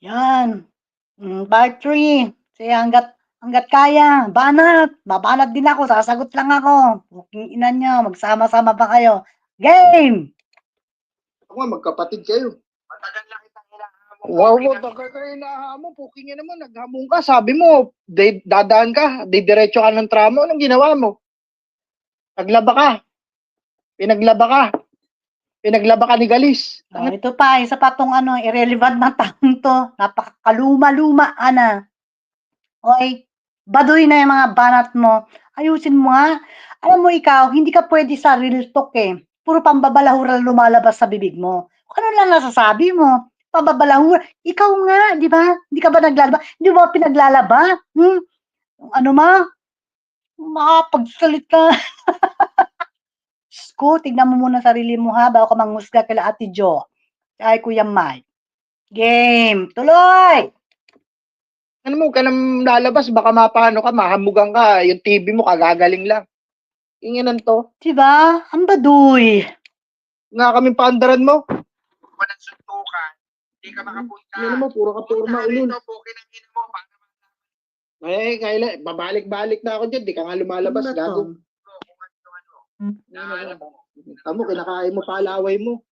Yan. Mm, part 3. Sige, hanggat, hanggat kaya. Banat. Babanat din ako. Sasagot lang ako. Puking ina nyo. Magsama-sama pa kayo. Game! Ako magkapatid kayo. Matagal lang kitang hinahamon. Wow, wow, tagal ka hinahamon. Puking nga naman, naghamon ka. Sabi mo, di, dadaan ka, didiretso ka ng tramo. Anong ginawa mo? Naglaba ka. Pinaglaba ka. Pinaglaba ka ni Galis. Oh, ito pa, isa pa tong ano, irrelevant na taong to. Napakakaluma-luma, ana. Okay? Baduy na yung mga banat mo. Ayusin mo nga. Alam mo ikaw, hindi ka pwede sa real talk eh. Puro pambabalahura lumalabas sa bibig mo. Ano lang nasasabi mo? Pambabalahura. Ikaw nga, di ba? Hindi ka ba naglalaba? Hindi mo ba pinaglalaba? Hmm? Ano ma? Makapagsalit ka. Diyos ko, tignan mo muna sarili mo ha, bago ka manghusga kila Ate Jo. Ay, Kuya Mike. Game! Tuloy! Ano mo, ka nang lalabas, baka mapano ka, mahamugan ka, yung TV mo, kagagaling lang. Inginan to. Diba? Ang baduy. Nga kaming paandaran mo. Walang suntukan. Hindi ka makapunta. Ano mo, puro ka purma ulul. Ito, pukin ang ina mo. Para Eh, kaila, babalik-balik na ako dyan, di ka nga lumalabas, Ano gago. Mo? Tamo, kinakain mo pa laway mo.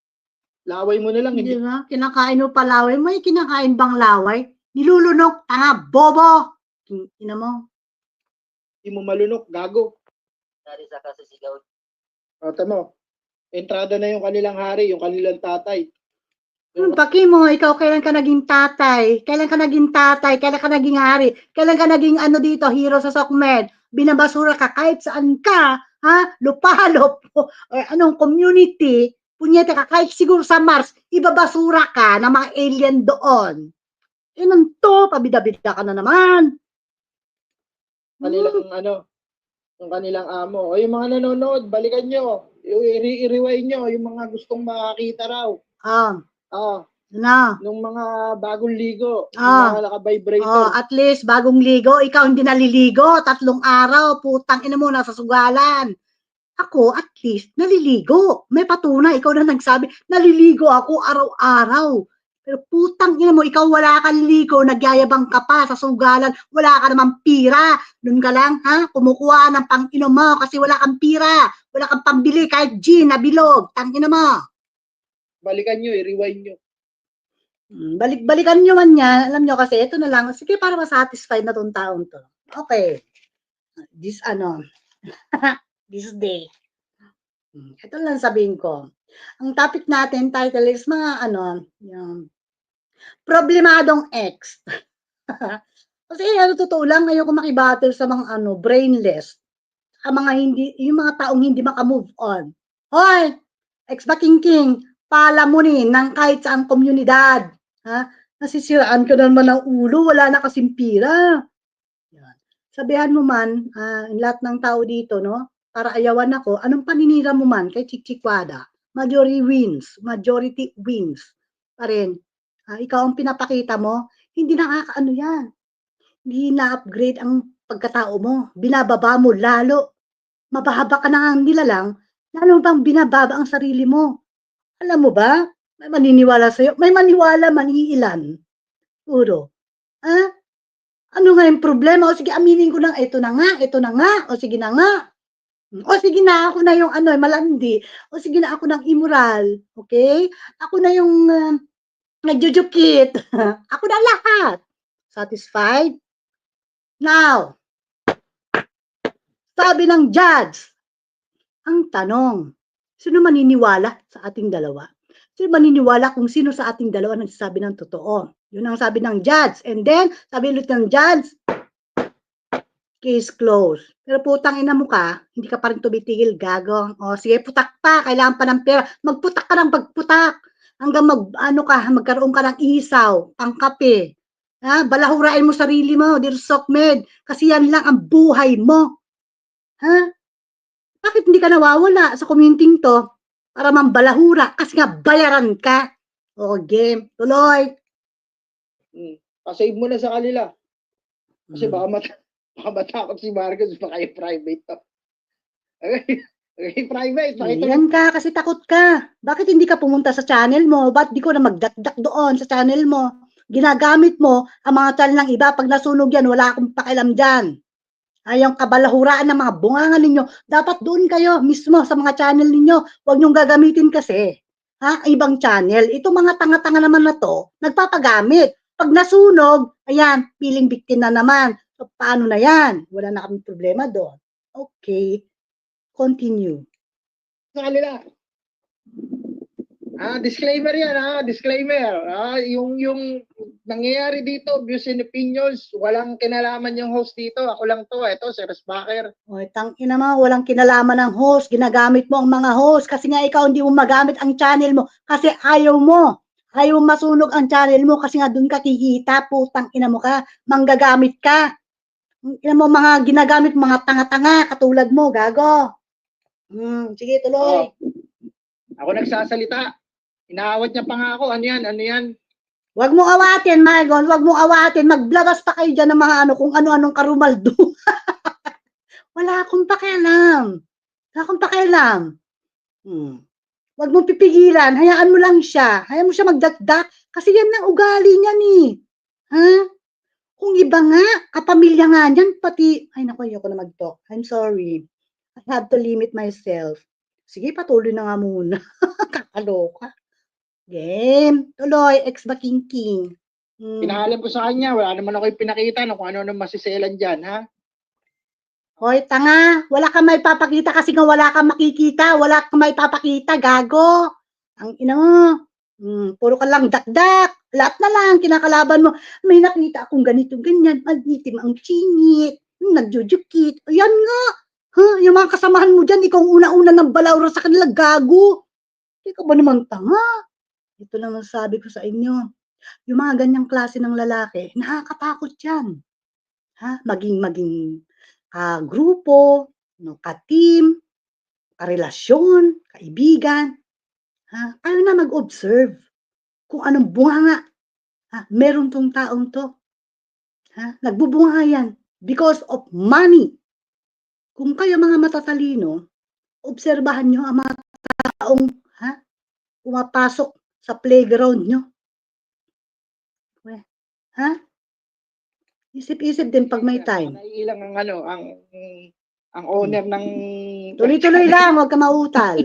Laway mo na lang, Hindi hindi. ba? Kinakain mo pa laway. May kinakain bang laway? Nilulunok. Tanga, bobo! Ina mo. Hindi mo malunok, gago. Dari sa kasisigaw. O, tamo. Entrada na yung kanilang hari, yung kanilang tatay. Ang paki mo, ikaw kailan ka naging tatay? Kailan ka naging tatay? Kailan ka naging hari? Kailan ka naging ano dito, hero sa Sokmed? Binabasura ka kahit saan ka, ha? Lupalop, o, or anong community, punyete ka, kahit siguro sa Mars, ibabasura ka ng mga alien doon. Yun ang to, pabida-bida ka na naman. Kanilang, ano, yung kanilang amo. O, yung mga nanonood, balikan nyo. Iri-iriway nyo, yung mga gustong makakita raw. Ah, Ah, na. nung mga bagong ligo, yung mga naka-vibrator. Oh, at least bagong ligo, ikaw hindi naliligo, tatlong araw, putang ina mo nasa sugalan. Ako, at least, naliligo. May patunay, ikaw na nagsabi, naliligo ako araw-araw. Pero putang ina mo, ikaw wala kang ligo, nagyayabang ka pa sa sugalan, wala ka namang pira. Doon ka lang, ha? Kumukuha ng pang-inom mo kasi wala kang pira. Wala kang pambili kahit gin na bilog. Tang ina mo. Balikan nyo, i-rewind nyo. Mm, Balik-balikan nyo man yan. Alam nyo kasi, ito na lang. Sige, para masatisfied na tong taon to. Okay. This, ano, this day. Mm, Ito lang sabihin ko. Ang topic natin, title is mga, ano, yung, problemadong ex. kasi, ano, totoo lang, ayoko makibattle sa mga, ano, brainless. Sa mga hindi, yung mga taong hindi makamove on. Hoy! Ex ba king king? palamunin ng kahit saang komunidad. Ha? Nasisiraan ka naman ng ulo, wala na kasing pira. Yan. Sabihan mo man, yung lahat ng tao dito, no? Para ayawan ako, anong paninira mo man kay Chichikwada? Majority wins. Majority wins. Pa rin. Ah, ikaw ang pinapakita mo, hindi nakakaano yan. Hindi na-upgrade ang pagkatao mo. Binababa mo lalo. Mababa ka na ang nilalang, lalo bang binababa ang sarili mo. Alam mo ba? May maniniwala sa'yo. May maniwala man iilan. Puro. Ha? Ano nga yung problema? O sige, aminin ko lang, ito na nga, ito na nga, o sige na nga. O sige na, ako na yung ano, malandi. O sige na, ako ng immoral. Okay? Ako na yung uh, nagjujukit. ako na lahat. Satisfied? Now, sabi ng judge, ang tanong, Sino maniniwala sa ating dalawa? Sino maniniwala kung sino sa ating dalawa nagsasabi ng totoo? Yun ang sabi ng judge. And then, sabi ulit ng judge, case closed. Pero putang ina mo ka, hindi ka pa rin tumitigil, gagong. O sige, putak pa, kailangan pa ng pera. Magputak ka ng pagputak. Hanggang mag, ano ka, magkaroon ka ng isaw, pangkape. Ha? Balahurain mo sarili mo, dear Sokmed. Kasi yan lang ang buhay mo. Ha? bakit hindi ka nawawala sa community to para mambalahura kasi nga bayaran ka. O game, tuloy. Hmm. Pasave mo na sa kanila. Kasi Mm. baka, mat- baka matakot si Marcos baka yung private to. Okay, okay private. Pakita mo. Yan ka kasi takot ka. Bakit hindi ka pumunta sa channel mo? Ba't di ko na magdakdak doon sa channel mo? Ginagamit mo ang mga channel ng iba. Pag nasunog yan, wala akong pakialam dyan. Ay, kabalahuraan ng mga bungangan ninyo, dapat doon kayo mismo sa mga channel ninyo. Huwag niyong gagamitin kasi. Ha? Ang ibang channel. Ito mga tanga-tanga naman na to, nagpapagamit. Pag nasunog, ayan, feeling victim na naman. So, paano na yan? Wala na kami problema doon. Okay. Continue. sa kanila. Ah, disclaimer yan, ah, disclaimer. Ah, yung yung nangyayari dito, views and opinions, walang kinalaman yung host dito. Ako lang to, ito si Resbacher. O, tangina mo, walang kinalaman ng host. Ginagamit mo ang mga host. Kasi nga ikaw hindi mo magamit ang channel mo. Kasi ayaw mo. Ayaw masunog ang channel mo kasi nga doon ka kikita. Putang ina mo ka. Manggagamit ka. Ina mo mga ginagamit mga tanga-tanga katulad mo, gago. Hmm, sige, tuloy. Oh. Ako nagsasalita. Inaawat niya pa nga ako. Ano yan? Ano yan? Huwag mo awatin, Margon. Huwag mo awatin. Maglabas pa kayo dyan ng mga ano, kung ano-anong karumaldo. Wala akong pakialam. Wala akong pakialam. Hmm. Huwag mong pipigilan. Hayaan mo lang siya. Hayaan mo siya magdakdak. Kasi yan ang ugali niya ni. Ha? Kung iba nga, kapamilya nga niyan, pati, ay naku, ayoko na mag-talk. I'm sorry. I have to limit myself. Sige, patuloy na nga muna. Kakaloka. Game. Tuloy, ex ba king king? Hmm. Pinahalam ko sa kanya. Wala naman ako yung pinakita no, kung ano-ano masiselan dyan, ha? Hoy, tanga. Wala kang may papakita kasi nga wala kang makikita. Wala kang may papakita. Gago. Ang ina mo. Hmm, puro ka lang dakdak. Lahat na lang kinakalaban mo. May nakita akong ganito, ganyan. Malitim ang chingit. Hmm, nagjujukit. Ayan nga. Huh, yung mga kasamahan mo dyan, ikaw ang una-una ng balawra sa kanila. Gago. Ikaw ba naman tanga? Ito lang ang sabi ko sa inyo. Yung mga ganyang klase ng lalaki, nakakatakot yan. Ha? Maging, maging ka-grupo, no, ka-team, ka-relasyon, kaibigan. Ha? Kayo na mag-observe kung anong bunga ha? meron tong taong to. Ha? Nagbubunga yan because of money. Kung kayo mga matatalino, obserbahan nyo ang mga taong ha? pumapasok sa playground nyo. We- Ha? Isip-isip din pag may time. Naiilang ang ano, ang ang owner ng Tuloy-tuloy lang, huwag ka mautal.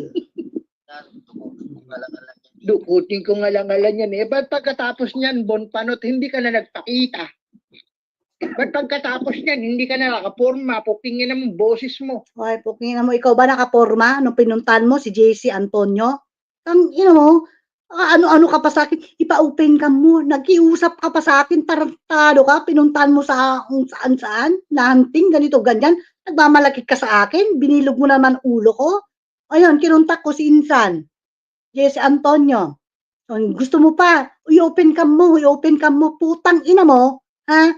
Dukutin ko nga lang alam yan eh. Ba't pagkatapos niyan, Bon Panot, hindi ka na nagpakita? Ba't pagkatapos niyan, hindi ka na nakaporma, pukingin naman boses mo. Okay, pukingin mo, ikaw ba nakaporma nung pinuntan mo si JC Antonio? Ang, you know, ano-ano ka pa sa akin, ipa-open ka mo, nag-iusap ka pa sa akin, tarantado ka, pinuntan mo sa kung saan-saan, nanting, ganito, ganyan, nagmamalakit ka sa akin, binilog mo naman ulo ko. Ayun, kinuntak ko si Insan, JC Antonio. Gusto mo pa, i-open cam mo, i-open cam mo, putang ina mo, ha?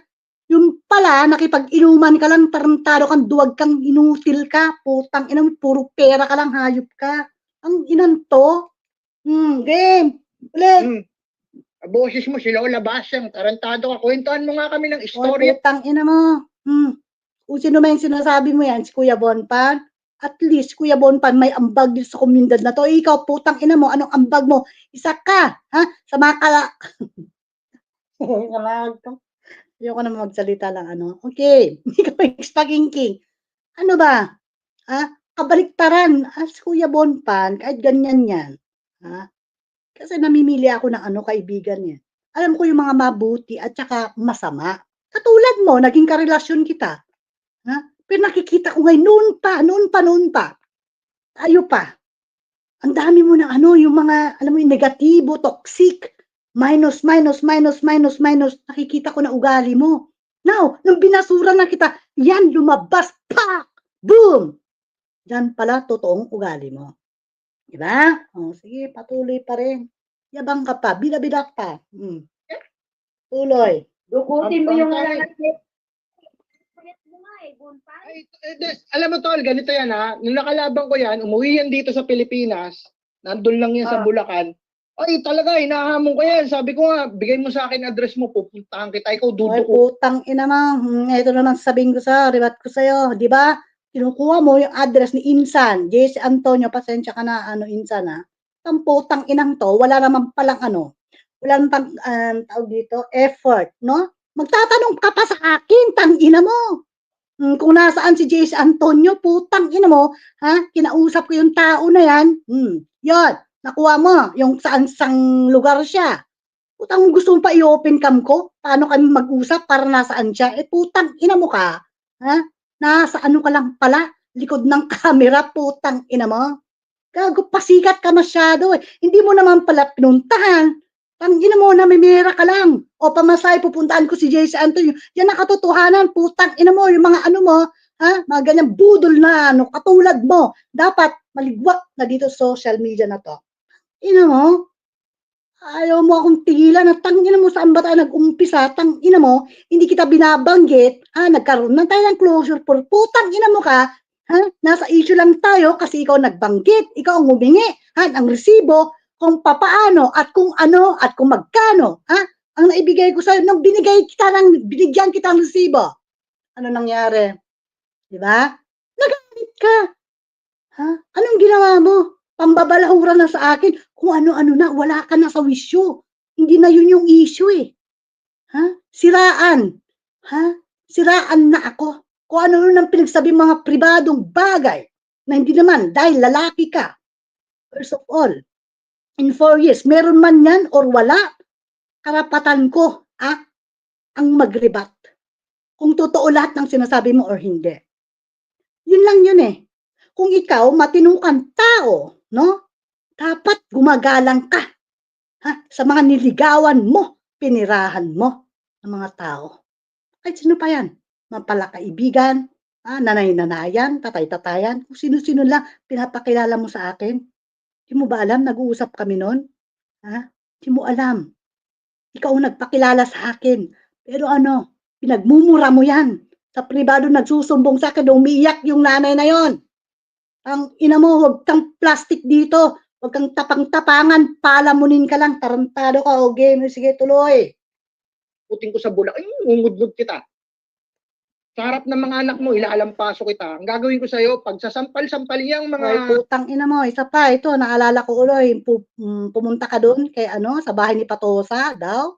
Yung pala, nakipag-inuman ka lang, tarantado kang duwag kang inutil ka, putang ina mo, puro pera ka lang, hayop ka. Ang inan to, game, ulit. Hmm. Boses mo, sila o labasang, tarantado ka. Kwentuhan mo nga kami ng istorya. putang ina mo. Hmm. Kung sino man sinasabi mo yan, si Kuya Bonpan, at least, Kuya Bonpan, may ambag dito sa komunidad na to. Eh, Ikaw, putang ina mo, anong ambag mo? Isa ka, ha? Sa mga kala... Ayoko na magsalita lang, ano. Okay, ikaw yung king. Ano ba? Ha? Kabaliktaran. Ah, si Kuya Bonpan, kahit ganyan yan. Ha? Kasi namimili ako ng ano, kaibigan niya. Alam ko yung mga mabuti at saka masama. Katulad mo, naging karelasyon kita. Ha? Pero nakikita ko ngayon, noon pa, noon pa, noon pa. Tayo pa. Ang dami mo ng ano, yung mga, alam mo yung negatibo, toxic, minus, minus, minus, minus, minus. Nakikita ko na ugali mo. Now, nung binasura na kita, yan, lumabas, pak! Boom! Yan pala, totoong ugali mo. Diba? O, sige, patuloy pa rin. Yabang ka pa, bida-bida pa. Hmm. Tuloy. Dukutin mo yung Ang lahat. Ay, eh, alam mo tol, ganito yan ha. Nung nakalaban ko yan, umuwi yan dito sa Pilipinas. Nandun lang yan sa Ah. Bulacan. Ay, talaga, hinahamon ko yan. Sabi ko nga, bigay mo sa akin address mo, pupuntahan kita. Ikaw, Ay, duduko. putang ina mo. Hmm, ito naman sabihin ko sa, ribat ko sa'yo. Di ba? Kinukuha mo yung address ni Insan. JC Antonio, pasensya ka na, ano, Insan ha. Ang putang inang to, wala naman palang ano, walang pang, um, tawag dito, effort, no? Magtatanong ka pa sa akin, tangina mo. Hmm, kung nasaan si JC Antonio, putang ina mo, ha? Kinausap ko yung tao na yan. Hmm, yun, nakuha mo, yung saan sang lugar siya. Putang gusto mo pa i-open cam ko? Paano kami mag-usap para nasaan siya? Eh putang ina mo ka. Ha? Nasa ano ka lang pala? Likod ng camera, putang ina mo. Gago, pasikat ka masyado eh. Hindi mo naman pala pinuntahan. Tangina mo, namimira ka lang. O pamasay, pupuntahan ko si JC Antonio. Yan ang katotohanan, putang ina mo, yung mga ano mo, ha? Mga ganyang budol na ano, katulad mo. Dapat maligwak na dito social media na to. Ina mo, ayaw mo akong tigilan na tangina mo saan ba tayo nag-umpisa, tangina mo, hindi kita binabanggit, ha, nagkaroon na tayo ng closure for putang ina mo ka, ha, nasa issue lang tayo kasi ikaw nagbanggit, ikaw ang humingi, ha, ang resibo, kung papaano at kung ano at kung magkano, ha, ang naibigay ko sa'yo, nang binigay kita ng, binigyan kita ng resibo, ano nangyari? Di ba? Nagalit ka. Ha? Anong ginawa mo? Pambabalahura na sa akin kung ano-ano na, wala ka na sa wisyo. Hindi na yun yung issue eh. Ha? Siraan. Ha? Siraan na ako. Kung ano nun ang pinagsabi mga pribadong bagay na hindi naman dahil lalaki ka. First of all, in four years, meron man yan or wala, karapatan ko ah, ang magribat. Kung totoo lahat ng sinasabi mo or hindi. Yun lang yun eh. Kung ikaw matinong tao, no? Dapat gumagalang ka. Ha? Sa mga niligawan mo, pinirahan mo ng mga tao. Kahit sino pa yan. Mapalakaibigan, ah, nanay-nanayan, tatay-tatayan, kung sino-sino lang pinapakilala mo sa akin. Di mo ba alam, nag-uusap kami noon? Ha? Di mo alam. Ikaw ang nagpakilala sa akin. Pero ano, pinagmumura mo yan. Sa pribado nagsusumbong sa akin, umiiyak yung nanay na yon. Ang ina mo, huwag kang plastic dito. Huwag kang tapang-tapangan. Palamunin ka lang. Tarantado ka. O game. Sige, tuloy. Puting ko sa bulak, ay, ngungudlod kita. Sa harap ng mga anak mo, ilalampaso kita. Ang gagawin ko sa'yo, pag sasampal-sampal yung mga... Ay, putang ina mo. Isa pa, ito, naalala ko uloy. Mm, pumunta ka doon kay ano, sa bahay ni Patosa daw.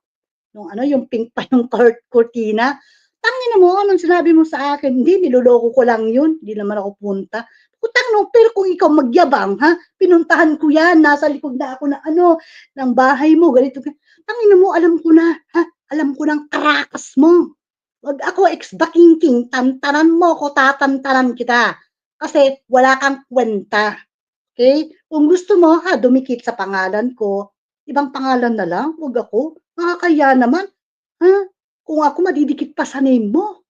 Nung ano, yung pink pa yung cort cortina. Tangina mo, anong sinabi mo sa akin? Hindi, niloloko ko lang yun. Hindi naman ako punta. Putang no, pero kung ikaw magyabang, ha? Pinuntahan ko yan, nasa likod na ako na ano, ng bahay mo, ganito. Tangina mo, alam ko na, ha? Alam ko ng karakas mo. Wag ako ex-bakingking, tantanan mo ko, tatantanan kita. Kasi wala kang kwenta. Okay? Kung gusto mo, ha, dumikit sa pangalan ko, ibang pangalan na lang, wag ako. Nakakaya naman. Ha? Kung ako madidikit pa sa name mo.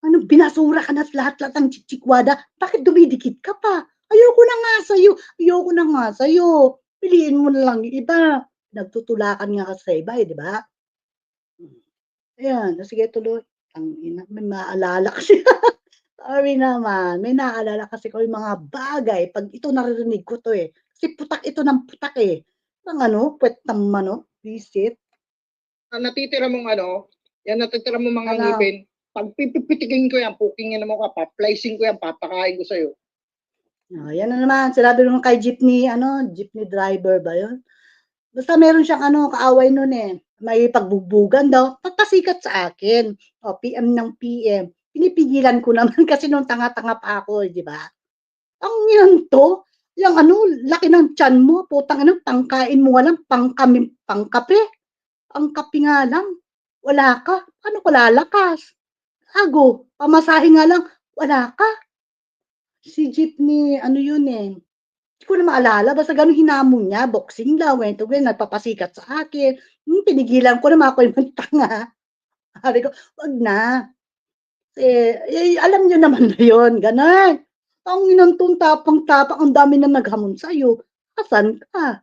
Ano, binasura ka na at lahat-lahat ng chichikwada. Bakit dumidikit ka pa? Ayoko na nga sa'yo. Ayoko na nga sa'yo. Piliin mo na lang iba. Nagtutulakan nga ka sa iba, eh, di ba? Ayan, sige tuloy. Ang ina, may maalala kasi. Sorry naman, may naalala kasi ko yung mga bagay. Pag ito naririnig ko to eh. Kasi putak ito ng putak eh. Ng ano, puwet ng ano, visit. na natitira mong ano, yan natitira mong mga Ano? ngipin, pag pipipitikin ko yan, pukingin mo ka, pa-placing ko yan, papakain ko sa'yo. Oh, yan na naman, sinabi naman kay jeepney, ano, jeepney driver ba yun? Basta meron siyang ano, kaaway nun eh. May pagbugbugan daw, pagpasikat sa akin. O, PM ng PM. Pinipigilan ko naman kasi nung tanga-tanga pa ako, eh, di ba? Ang yan to, yung ano, laki ng tiyan mo, putang ano, pangkain mo nga lang, pangkami, pangkape. Ang kape nga lang, wala ka. Paano ko lalakas? Ago, pamasahe nga lang, wala ka. Si jeepney, ano yun eh, hindi ko na maalala, basta ganun hinamon niya, boxing daw, ganito, ganyan, nagpapasikat sa akin. Hmm, pinigilan ko naman ako yung tanga. Sabi ko, wag na. Eh, eh, alam niyo naman na yun, ganun. Ang inantong tapang-tapang, ang dami na naghamon sa'yo. Asan ka?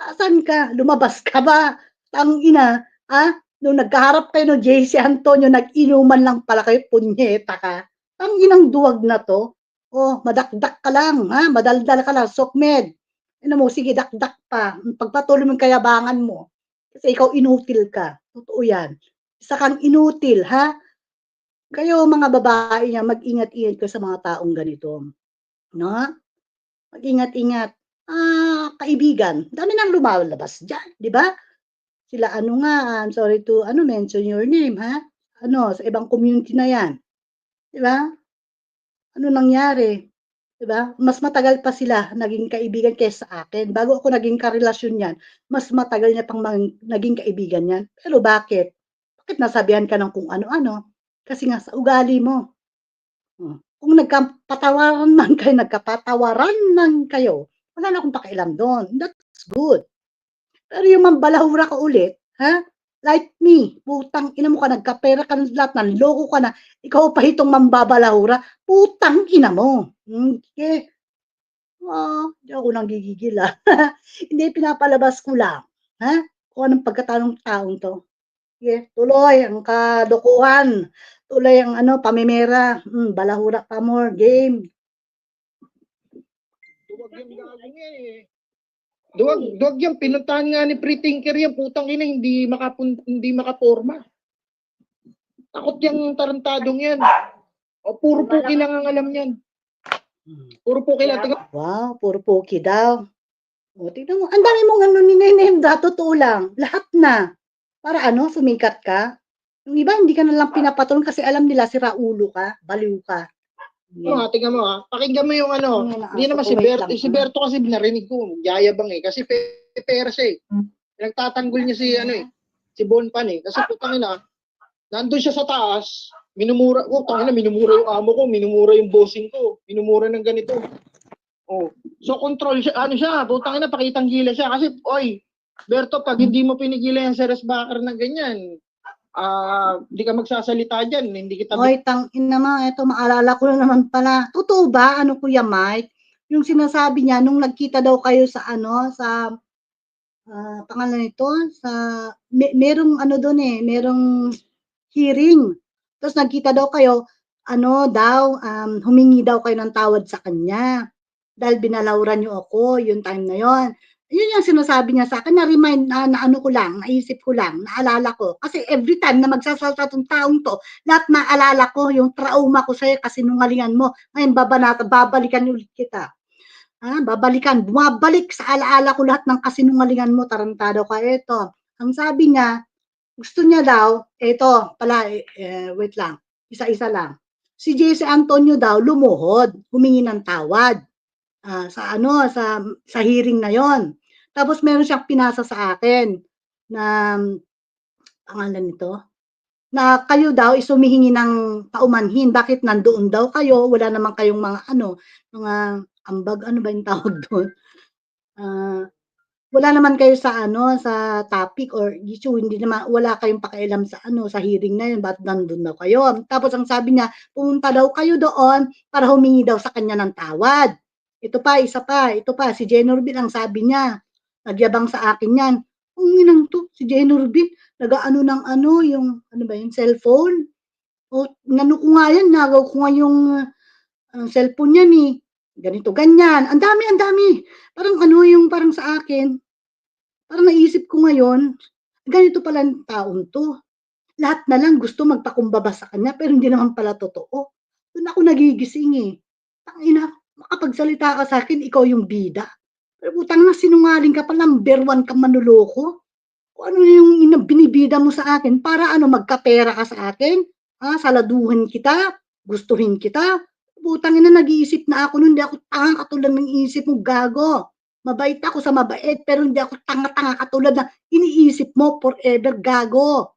Asan ka? Lumabas ka ba? Tang ina, ha? Nung nagkaharap kayo ng JC Antonio, nag-inuman lang pala kayo, punyeta ka. Ang inang duwag na to, Oh, madakdak ka lang, ha? Madaldal ka lang, sokmed. Ano mo, sige, dakdak pa. Pagpatuloy mo kayabangan mo. Kasi ikaw inutil ka. Totoo yan. Isa kang inutil, ha? Kayo, mga babae niya, mag-ingat-ingat ka sa mga taong ganito. No? Mag-ingat-ingat. Ah, kaibigan. Dami nang lumalabas dyan, di ba? Sila ano nga, I'm sorry to ano mention your name, ha? Ano, sa ibang community na 'yan. 'Di ba? Ano nangyari? 'Di ba? Mas matagal pa sila naging kaibigan kaysa sa akin. Bago ako naging karelasyon niyan, mas matagal niya pang naging kaibigan niyan. Pero bakit? Bakit nasabihan ka ng kung ano-ano? Kasi nga sa ugali mo. Oh, kung nagkapatawaran man kayo, nagkapatawaran man kayo, wala na akong pakialam do'n. That's good. Pero yung mambalahura ka ulit, ha? Like me, putang ina mo ka, nagkapera ka ng lahat, nanloko ka na, ikaw pa itong mambabalahura, putang ina mo. Sige. Ah, di ako nanggigigil, ah. Hindi, pinapalabas ko lang, ha? Kung anong pagkatao ng taong 'to. Sige, tuloy ang kalokohan, tuloy ang ano, pamimera, hmm, balahura pa more, game. Duwag yung gagawin eh. Duwag, duwag yung pinuntahan nga ni pre-thinker yan, putang ina, hindi, makapun, hindi makaporma. Takot yung tarantadong yan. O, puro puki lang ang alam yan. Puro lang. Tingnan Wow, puro poki daw. O, tignan mo, ang dami mong ano ninename da, totoo lang. Lahat na. Para ano, sumikat ka. Yung iba, hindi ka na lang pinapatulong kasi alam nila, sira ulo ka, baliw ka. Mo ha, tingnan mo ha. Pakinggan mo yung ano. Hindi naman si Berto. Si? Berto kasi narinig ko, yayabang eh. Kasi pe- pera siya eh. Hmm. Nagtatanggol niya si ano eh. Si Bonpan eh. Kasi putang ina, nandun siya sa taas, minumura, oh, tangina, minumura yung amo ko, minumura yung bossing ko, minumura ng ganito. Oh. So control siya, ano siya, putang ina, pakitang gila siya. Kasi, oy, Berto, pag hindi mo pinigilan yung Ceres Bakar na ganyan, ah, hindi ka magsasalita dyan, hindi kita Oy, tang ina mo, eto maalala ko na naman pala. Totoo ba, ano Kuya Mike? Yung sinasabi niya, nung nagkita daw kayo sa ano, sa ah, pangalan nito, sa, may, merong ano doon eh, merong hearing. Tapos nagkita daw kayo, ano daw, um, humingi daw kayo ng tawad sa kanya. Dahil binalawran niyo ako, yung time na yon. Yun yung sinasabi niya sa akin, na-remind, na, na ano ko lang, naisip ko lang, naalala ko. Kasi every time na magsasalta tong taong to, lahat naalala ko, yung trauma ko sa'yo, kasinungalingan mo. Ngayon, babanata, babalikan ulit kita. Ah, babalikan, bumabalik sa alaala ko lahat ng kasinungalingan mo, tarantado ka. Ito, ang sabi niya, gusto niya daw, ito, pala, eh, eh, wait lang, isa-isa lang. Si JC Antonio daw, lumuhod, humingi ng tawad. Ah, sa ano, sa, sa hearing na yon. Tapos meron siyang pinasa sa akin na, pangalan nito, na kayo daw is humihingi ng paumanhin. Bakit nandoon daw kayo? Wala naman kayong mga ano, mga ambag, ano ba yung tawag doon? Ah, wala naman kayo sa ano, sa topic or issue, hindi naman, wala kayong pakialam sa ano, sa hearing na yun, ba't nandun daw kayo? Tapos ang sabi niya, pumunta daw kayo doon para humingi daw sa kanya ng tawad. Ito pa, isa pa, ito pa, si Jenorvin ang sabi niya, nagyabang sa akin yan. Ang inang to, si Jenorvin, nag-ano ng ano, yung, ano ba yun, cellphone. O, nano ko nga yan, nagaw ko nga yung uh, cellphone niya ni. Ganito, ganyan. Ang dami, ang dami. Parang ano yung parang sa akin. Parang naisip ko ngayon, ganito pala ang taon to. Lahat na lang gusto magpakumbaba sa kanya, pero hindi naman pala totoo. Doon ako nagigising eh. Tangina, makapagsalita ka sa akin, ikaw yung bida. Pero putang na sinungaling ka pa, number one ka manuloko. Kung ano yung binibida mo sa akin, para ano, magkapera ka sa akin, ha, saladuhin kita, gustuhin kita. Putang ina, nag-iisip na ako nun, hindi ako tanga katulad ng isip mo, gago. Mabait ako sa mabait, pero hindi ako tanga-tanga katulad na iniisip mo forever, gago.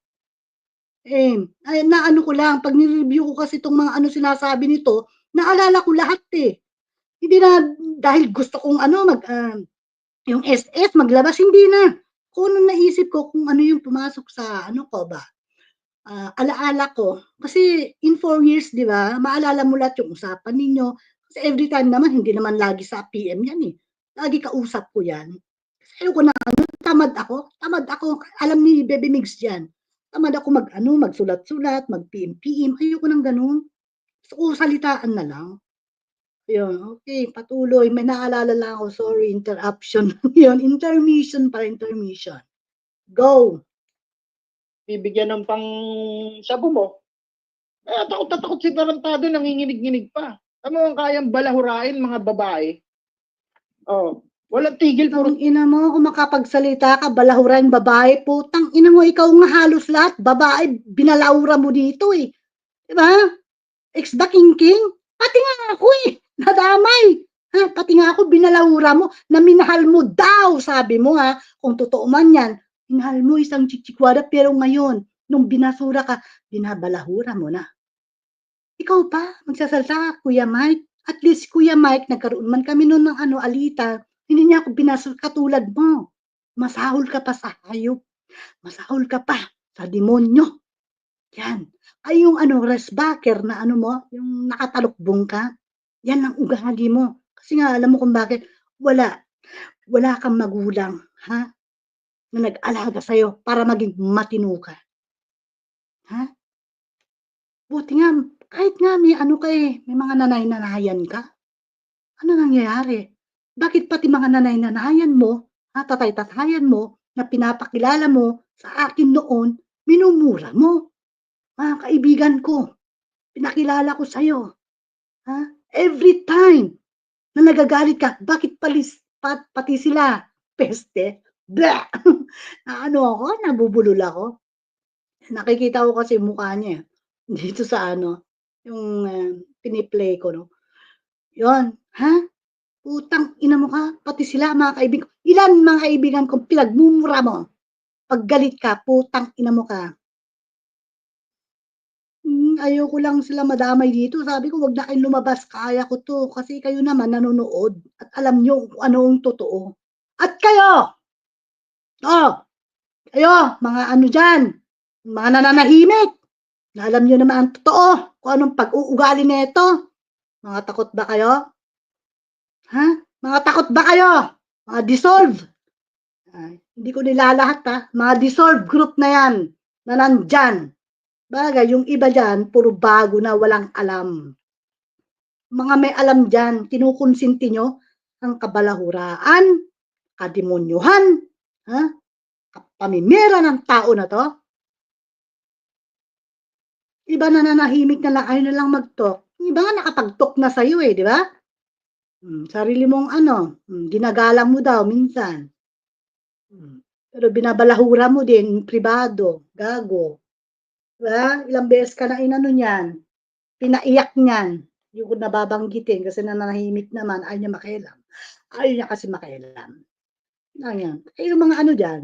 Eh, na ano ko lang, pag nireview ko kasi itong mga ano sinasabi nito, naalala ko lahat eh. Hindi na dahil gusto kong ano mag ah, yung SS maglabas hindi na. Kung ano naisip ko kung ano yung pumasok sa ano ko ba. ah, alaala ko kasi in four years, 'di ba? Maalala mo lahat yung usapan ninyo. Kasi every time naman hindi naman lagi sa PM yan eh. Lagi kausap ko yan. Kasi ayoko na ano, tamad ako. Tamad ako. Alam ni Baby Migs yan. Tamad ako mag ano, magsulat-sulat, mag PM-PM. Ayoko nang ganun. Gusto ko salitaan na lang. Yun, okay, patuloy. May naalala lang ako, sorry, interruption. Yun, intermission para intermission. Go! bibigyan ng pang sabu mo. Eh, takot na takot si Tarantado, nanginginig-nginig pa. Ano ang kayang balahurain mga babae? Oh, Walang tigil, puro Putang ina mo, kung makapagsalita ka, balahuran babae, putang ina mo, ikaw nga halos lahat, babae, binalaura mo dito eh. Diba? Ex the king king? Pati nga ako eh, nadamay. Ha, pati nga ako, binalaura mo, na minahal mo daw, sabi mo ha, kung totoo man yan, minahal mo isang chichikwada, pero ngayon, nung binasura ka, binabalahura mo na. Ikaw pa, magsasalta Kuya Mike. At least, Kuya Mike, nagkaroon man kami noon ng ano, alita, hindi niya ako binasol katulad mo. Masahol ka pa sa hayop. Masahol ka pa sa demonyo. Yan. Ay yung ano, resbacker na ano mo, yung nakatalukbong ka. Yan ang ugali mo. Kasi nga, alam mo kung bakit. Wala. Wala kang magulang. Ha? Na nag-alaga sa'yo para maging matino ka. Ha? Buti nga, kahit nga may ano ka eh, may mga nanay-nanayan ka. Ano nangyayari? Bakit pati mga nanay-nanayan mo, ha, tatay-tatayan mo, na pinapakilala mo sa akin noon, minumura mo? Mga kaibigan ko, pinakilala ko sa'yo. Ha? Every time na nagagalit ka, bakit palis, pat, pati sila? Peste? Blah! na ano ako, nabubulol ako. Nakikita ko kasi mukha niya eh, dito sa ano, yung uh, piniplay ko, no? Yon, ha? Utang ina mo ka, pati sila mga kaibigan. Ilan mga kaibigan kong pinagmumura mo? Pag galit ka, putang ina mo ka. Hmm, ayoko lang sila madamay dito. Sabi ko, wag na kayong lumabas. Kaya ko to. Kasi kayo naman nanonood. At alam nyo kung ano ang totoo. At kayo! Oh! Kayo, mga ano dyan. Mga nananahimik. Na alam nyo naman ang totoo. Kung anong pag-uugali nito. Mga takot ba kayo? Ha? Mga takot ba kayo? Mga dissolve. Ay, hindi ko nilalahat ha. Mga dissolve group na yan. Na nandyan. Bagay, yung iba dyan, puro bago na walang alam. Mga may alam dyan, kinukonsinti nyo ang kabalahuraan, kademonyuhan, ha? pamimira ng tao na to. Iba na nanahimik na lang, ayaw na lang mag-talk. Iba nga nakapag-talk na sa'yo eh, di ba? Hmm, sarili mong ano, hmm, ginagalang mo daw minsan. Hmm, pero binabalahura mo din, pribado, gago. Diba? Ilang beses ka na inano niyan, pinaiyak niyan. Yung ko nababanggitin kasi nananahimik naman, ayaw niya makialam. Ayaw niya kasi makialam. Ano yan? Ay, yung mga ano dyan,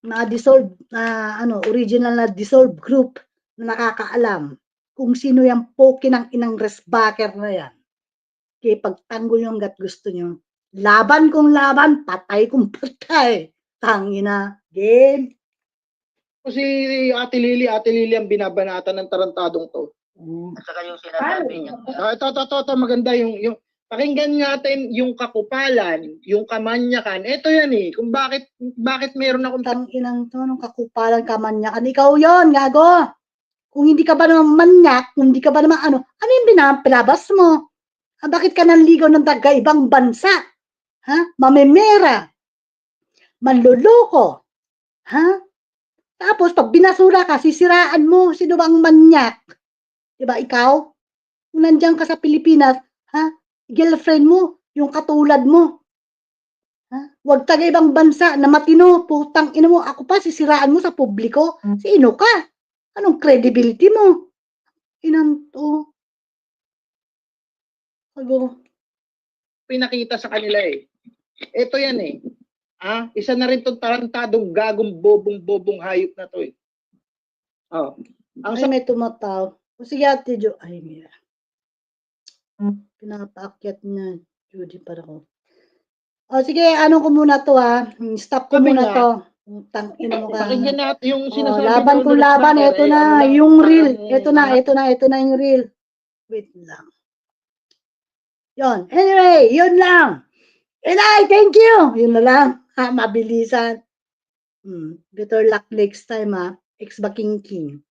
mga dissolved, na ano, original na dissolved group na nakakaalam kung sino yung poke ng inang resbacker na yan. Kaya pagtanggol yung gat gusto nyo, laban kong laban, patay kong patay. Tangina, game. Si Ate Lily, Ate Lily ang binabanatan ng tarantadong to. At saka yung sinasabi niya. Ah, ito, ito, ito, ito, maganda yung, yung, pakinggan natin yung kakupalan, yung kamanyakan. Ito yan eh, kung bakit, bakit meron akong Tang inang to, nung kakupalan ka manyakan. Ikaw yon gago. Kung hindi ka ba naman manyak, kung hindi ka ba naman ano, ano yung binapilabas mo? Ah, bakit ka nanligaw ng taga ibang bansa? Ha? Mamemera. Manluloko. Ha? Tapos, pag binasura ka, sisiraan mo, sino bang manyak? Diba, ikaw? Kung nandiyan ka sa Pilipinas, ha? Girlfriend mo, yung katulad mo. Ha? Huwag taga ibang bansa na matino, putang ina mo, ako pa sisiraan mo sa publiko. Sino ka? Anong credibility mo? Inan to. Sago, pinakita sa kanila eh. Ito yan eh. Ah, isa na rin tong tarantadong gagong bobong-bobong hayop na to eh. Oh. Ang ay sa may tumataw. O sige ate Jo, ay mira. Pinapaakyat na Judy para ko. O sige, ano ko muna to ha. Stop ko Sabi muna nga, to. Tang ina mo ka. pakinggan natin yung Oh, sinasabi laban ni kung Honoris laban, ito na, yung reel. parang- Ito na, ito na, ito na yung reel. Wait lang. Yon. Anyway, yun lang. Inay, thank you. Yun na lang. Ha, mabilisan. Hmm. Better luck next time ha. Ex ba king king.